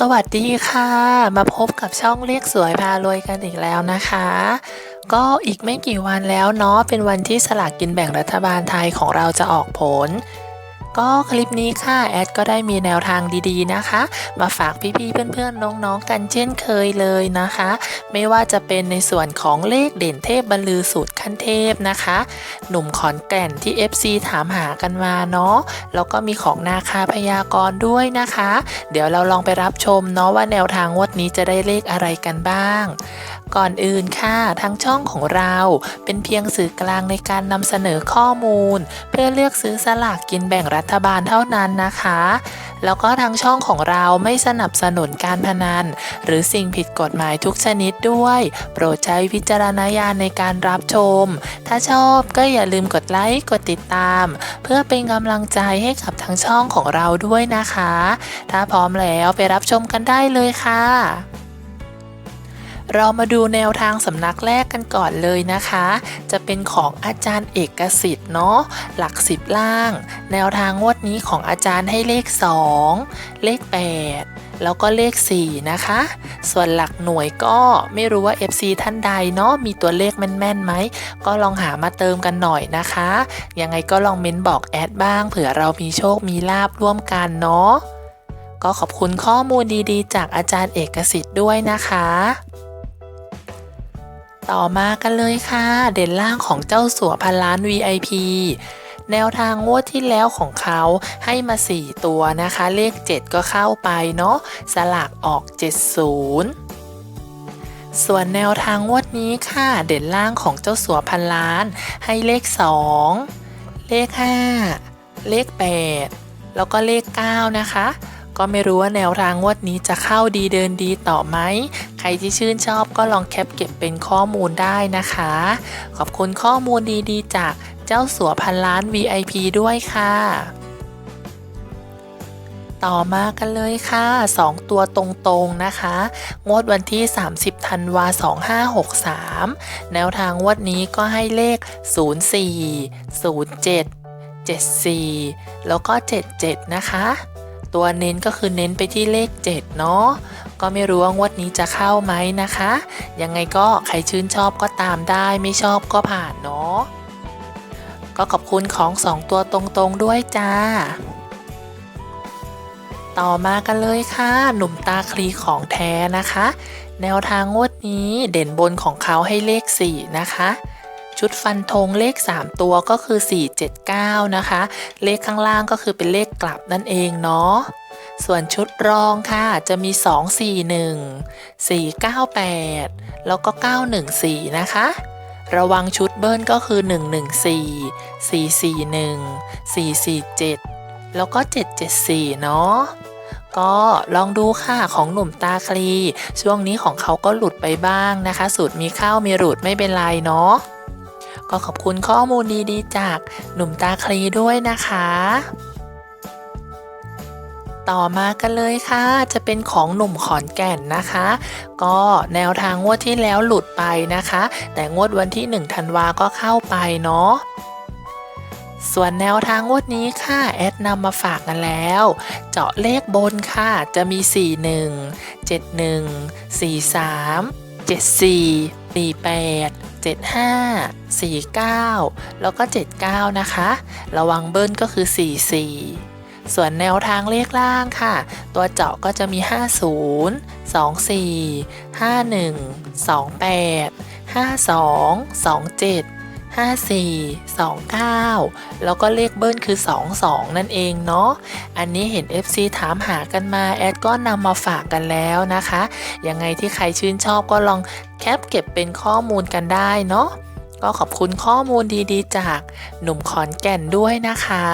สวัสดีค่ะ มาพบกับช่องเรียกสวยพารวยกันอีกแล้วนะคะ ก็อีกไม่กี่วันแล้วเนาะเป็นวันที่สลากกินแบ่งรัฐบาลไทยของเราจะออกผล ก็คลิปนี้ค่ะแอดก็ได้มีแนวทางดีๆนะคะ มาฝากพี่ๆเพื่อนๆน้องๆกันเช่นเคยเลยนะคะ ไม่ว่าจะเป็นในส่วนของเลขเด่นเทพบรรลือสูตรขั้นเทพนะคะ หนุ่มขอนแก่นที่ FC ถามหากันมาเนาะแล้วก็มีของนาคาพยากรด้วยนะคะ เดี๋ยวเราลองไปรับชมเนาะว่าแนวทางงวดนี้จะได้เลขอะไรกันบ้าง ก่อนอื่นค่ะทางช่องของเราเป็นเพียงสื่อกลางในการนำเสนอข้อมูล เพื่อเลือกซื้อสลากกินแบ่งรัฐฐบาลเท่านั้นนะคะ แล้วก็ทางช่องของเราไม่สนับสนุนการพนัน หรือสิ่งผิดกฎหมายทุกชนิดด้วย โปรดใช้วิจารณญาณในการรับชม ถ้าชอบก็อย่าลืมกดไลค์กดติดตาม เพื่อเป็นกำลังใจให้กับทางช่องของเราด้วยนะคะ ถ้าพร้อมแล้วไปรับชมกันได้เลยค่ะ เรามาดูแนวทางสำนักแรกกันก่อนเลยนะคะ จะเป็นของอาจารย์เอกสิทธิ์เนาะหลักสิบล่าง แนวทางงวดนี้ของอาจารย์ให้เลข 2 เลข 8 แล้วก็เลข 4 นะคะ ส่วนหลักหน่วยก็ไม่รู้ว่า FC ท่านใดเนาะมีตัวเลขแม่นๆไหม ก็ลองหามาเติมกันหน่อยนะคะ ยังไงก็ลองเม้นบอกแอดบ้างเผื่อเรามีโชคมีลาบร่วมกันเนาะก็ขอบคุณข้อมูลดีๆ จากอาจารย์เอกสิทธิ์ด้วยนะคะ ต่อมากันเลยค่ะ เด่นล่างของเจ้าสัวพันล้าน VIP แนวทางงวดที่แล้วของเขาให้มา 4 ตัวนะคะ เลข 7 ก็เข้าไปเนาะสลากออก 70ส่วนแนวทางงวดนี้ค่ะ เด่นล่างของเจ้าสัวพันล้าน ให้เลข 2 เลข 5 เลข 8 แล้วก็เลข 9 นะคะ ก็ไม่รู้ว่าแนวทางงวดนี้จะเข้าดีเดินดีต่อไหม ใครที่ชื่นชอบก็ลองแคปเก็บเป็นข้อมูลได้นะคะ ขอบคุณข้อมูลดีๆ จากเจ้าสัวพันล้าน VIP ด้วยค่ะ ต่อมากันเลยค่ะ 2 ตัวตรงๆนะคะ งวดวันที่ 30ธันวา2563 แนวทางงวดนี้ก็ให้เลข 04 07 74 แล้วก็ 77 นะคะ ตัวเน้นก็คือเน้นไปที่เลข 7 เนาะก็ไม่รู้ว่างวดนี้จะเข้าไหมนะคะ ยังไงก็ใครชื่นชอบก็ตามได้ไม่ชอบก็ผ่านเนาะก็ขอบคุณของ 2 ตัวตรงๆด้วยจ้า ต่อมากันเลยค่ะ หนุ่มตาคลีของแท้นะคะ แนวทางงวดนี้เด่นบนของเขาให้เลข 4 นะคะ ชุดฟันธงเลข 3 ตัวก็คือ 479 นะคะ เลขข้างล่างก็คือเป็นเลขกลับนั่นเองเนาะส่วนชุดรองค่ะจะมี 241 498 แล้วก็ 914 นะคะ ระวังชุดเบิ้ลก็คือ 114 441 447 แล้วก็ 774 เนาะก็ลองดูค่ะของหนุ่มตาคลี ช่วงนี้ของเขาก็หลุดไปบ้างนะคะ สูตรมีข้าวมีหลุดไม่เป็นไรเนาะ ก็ขอบคุณข้อมูลดีๆ จากหนุ่มตาคลีด้วยนะคะ ต่อมากันเลยค่ะ จะเป็นของหนุ่มขอนแก่นนะคะ ก็แนวทางงวดที่แล้วหลุดไปนะคะ แต่งวดวันที่ 1 ธันวาก็เข้าไปเนาะส่วนแนวทางงวดนี้ค่ะ แอดนำมาฝากกันแล้ว เจาะเลขบนค่ะ จะมี 41 71 43 74 48 75 49 แล้วก็ 79 นะคะ ระวังเบิ้ลก็คือ 44 ส่วนแนวทางเลขล่างค่ะ ตัวเจาะก็จะมี 50 24 51 28 52 27 54 29 แล้วก็เลขเบิ้ลคือ 22 นั่นเองเนาะ อันนี้เห็น FC ถามหากันมา แอดก็นำมาฝากกันแล้วนะคะ ยังไงที่ใครชื่นชอบก็ลอง แคปเก็บเป็นข้อมูลกันได้เนาะก็ขอบคุณข้อมูลดีๆ จากหนุ่มขอนแก่นด้วยนะคะ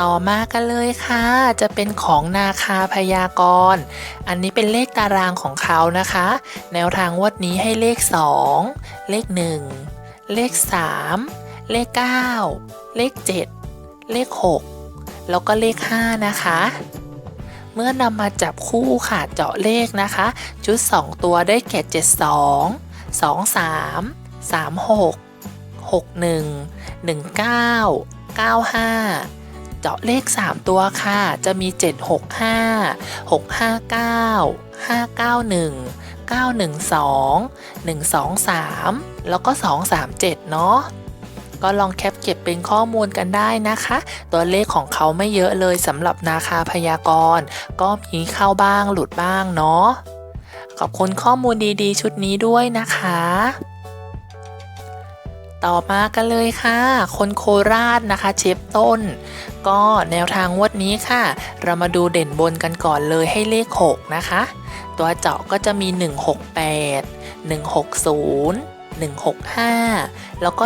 ต่อมากันเลยค่ะ จะเป็นของนาคาพยากรณ์อันนี้เป็นเลขตารางของเขานะคะ แนวทางวดนี้ให้เลข 2 เลข 1 เลข 3 เลข 9 เลข 7 เลข 6 แล้วก็เลข 5 นะคะ เมื่อนำมาจับคู่ค่ะเจาะเลขนะคะ ชุด 2 ตัวได้แก่ 72 23 36 61 19 95 เจาะเลข 3 ตัวค่ะ จะมี 765 659 591 912 123 แล้วก็ 237 เนาะ ก็ลองแคปเก็บเป็นข้อมูลกันได้นะคะ ตัวเลขของเขาไม่เยอะเลยสำหรับนาคาพยากรณ์ก็มีเข้าบ้างหลุดบ้างเนาะขอบคุณข้อมูลดีๆ ชุดนี้ด้วยนะคะ ต่อมากันเลยค่ะ คนโคราชนะคะ เชฟต้น ก็แนวทางงวดนี้ค่ะ เรามาดูเด่นบนกันก่อนเลยให้เลข 6 นะคะ ตัวเจาะก็จะมี 168 160 165 แล้วก็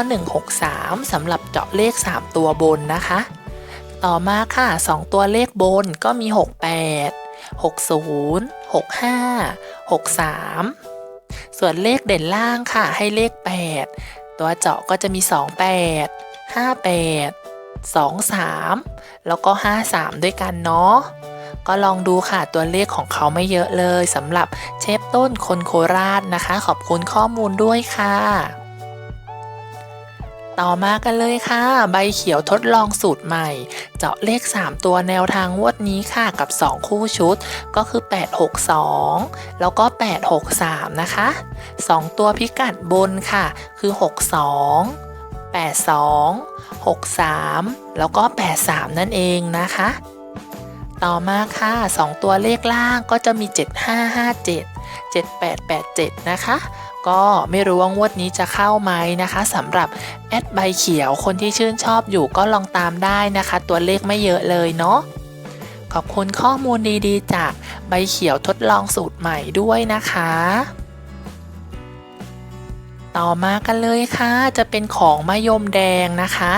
163สำหรับเจาะเลข 3 ตัวบนนะคะ ต่อมาค่ะ 2 ตัวเลขบนก็มี 68 60 65 63 ส่วนเลขเด่นล่างค่ะให้เลข 8 ตัวเจาะก็จะมี 28 58 23 แล้วก็ 53 ด้วยกันเนาะก็ลองดูค่ะตัวเลขของเขาไม่เยอะเลยสำหรับเชฟ ต้นคนโคราชนะคะ ขอบคุณข้อมูลด้วยค่ะ ต่อมากันเลยค่ะ ใบเขียวทดลองสูตรใหม่ เจาะเลข 3 ตัวแนวทางงวดนี้ค่ะกับ 2 คู่ชุด ก็คือ 862 แล้วก็ 863 นะคะ 2 ตัวพิกัดบนค่ะ คือ 62 82 63 แล้วก็ 83 นั่นเองนะคะ ต่อมาค่ะ 2 ตัวเลขล่างก็จะมี 7557 7887 นะคะ ก็ไม่รู้ว่างวดนี้จะเข้าไหมนะคะสำหรับแอดใบเขียวคนที่ชื่นชอบอยู่ก็ลองตามได้นะคะ ตัวเลขไม่เยอะเลยเนาะขอบคุณข้อมูลดีๆ จากใบเขียวทดลองสูตรใหม่ด้วยนะคะ ต่อมากันเลยค่ะ จะเป็นของมะยมแดงนะคะ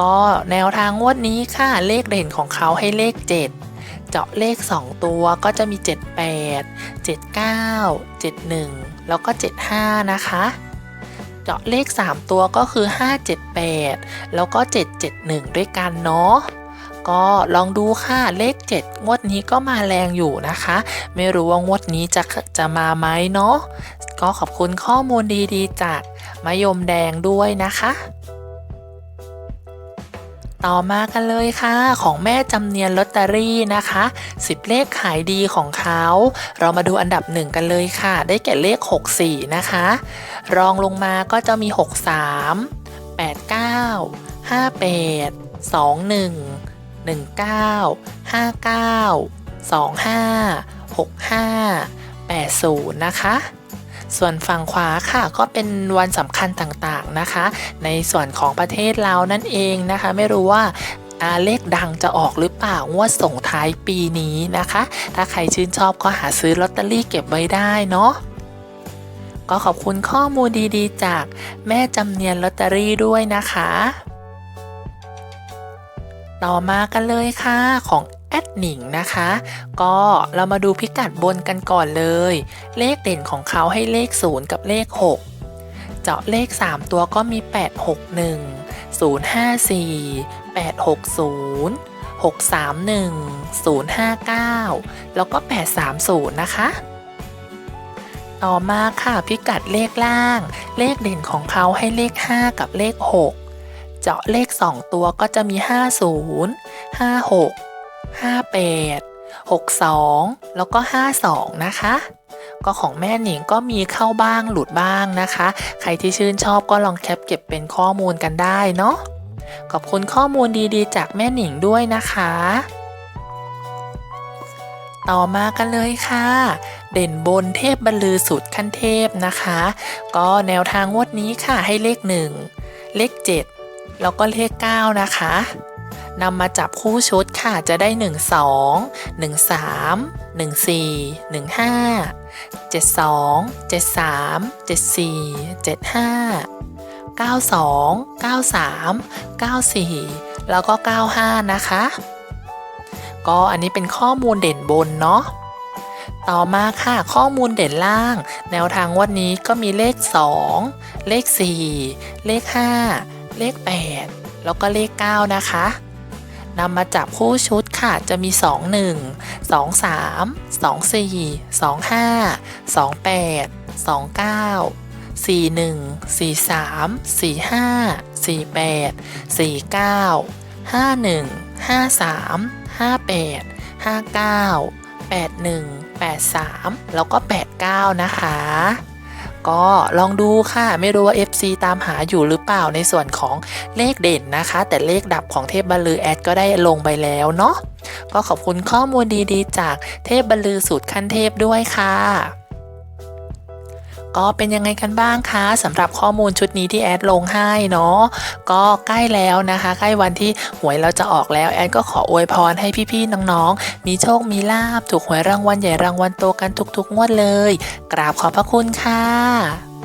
ก็แนวทางงวดนี้ค่ะเลขเด่นของเขาให้เลข 7 เจาะเลข 2 ตัวก็จะมี 78 79 71 แล้วก็ 75 นะคะ เจาะเลข 3 ตัวก็คือ 578 แล้วก็ 771 ด้วยกันเนาะก็ลองดูค่ะเลข 7 งวดนี้ก็มาแรงอยู่นะคะ ไม่รู้ว่างวดนี้จะจะมาไหมเนาะก็ขอบคุณข้อมูลดีๆ จากมะยมแดงด้วยนะคะ ต่อมากันเลยค่ะ ของแม่จำเนียนลอตเตอรี่นะคะ 10 เลขขายดีของเขา เรามาดูอันดับหนึ่งกันเลยค่ะ ได้แก่เลข 64 นะคะ รองลงมาก็จะมี 63 89 58 21 19 59 25 65 80 นะคะ ส่วนฝั่งขวาค่ะก็เป็นวันสำคัญต่างๆนะคะ ในส่วนของประเทศเรานั่นเองนะคะ ไม่รู้ว่าเลขดังจะออกหรือเปล่างวดส่งท้ายปีนี้นะคะ ถ้าใครชื่นชอบก็หาซื้อลอตเตอรี่เก็บไว้ได้เนาะก็ขอบคุณข้อมูลดีๆ จากแม่จำเนียนลอตเตอรี่ด้วยนะคะ ต่อมากันเลยค่ะของ อดหนิงนะคะ ก็เรามาดูพิกัดบนกันก่อนเลย เลขเด่นของเขาให้เลข 0 กับเลข 6 เจาะเลข 3 ตัวก็มี 861 054 860 631 059 แล้วก็ 830 นะคะ ต่อมาค่ะพิกัดเลขล่าง เลขเด่นของเขาให้เลข 5 กับเลข 6 เจาะเลข 2 ตัวก็จะมี 50 56 58 62 แล้วก็ 52 นะคะ ก็ของแม่หนิงก็มีเข้าบ้างหลุดบ้างนะคะ ใครที่ชื่นชอบก็ลองแคปเก็บเป็นข้อมูลกันได้เนาะขอบคุณข้อมูลดีๆ จากแม่หนิงด้วยนะคะ ต่อมากันเลยค่ะ เด่นบนเทพบรรลือสุดขั้นเทพนะคะ ก็แนวทางวดนี้ค่ะให้เลข 1 เลข 7 แล้วก็เลข 9 นะคะ นำมาจับคู่ชุดค่ะจะได้ 1 2 1 3 1 4 1 5 7 2 7 3 7 4 7 5 9 2 9 3 9 4 แล้วก็ 95 นะคะ ก็อันนี้เป็นข้อมูลเด่นบนเนาะต่อมาค่ะข้อมูลเด่นล่าง แนวทางวันนี้ก็มีเลข 2 เลข 4 เลข 5 เลข 8 แล้วก็เลข 9 นะคะ นำมาจับคู่ชุดค่ะ จะมี 2 1 2 3 2 4 2 5 2 8 2 9 4 1 4 3 4 5 4 8 4 9 51 53 58 59 81 83 แล้วก็ 89 นะคะ ก็ลองดูค่ะ ไม่รู้ว่า FC ตามหาอยู่หรือเปล่าในส่วนของเลขเด่นนะคะ แต่เลขดับของเทพบรรลือแอดก็ได้ลงไปแล้วเนาะก็ขอบคุณข้อมูลดีๆ จากเทพบรรลือสูตรขั้นเทพด้วยค่ะ ก็เป็นยังไงกันบ้างคะสำหรับข้อมูลชุดนี้ที่แอดลงให้เนาะก็ใกล้แล้วนะคะ ใกล้วันที่หวยเราจะออกแล้วแอดก็ขออวยพรให้พี่ๆน้องๆ มีโชคมีลาบถูกหวยรางวัลใหญ่รางวัลโตกันทุกๆงวดเลย กราบขอบพระคุณค่ะ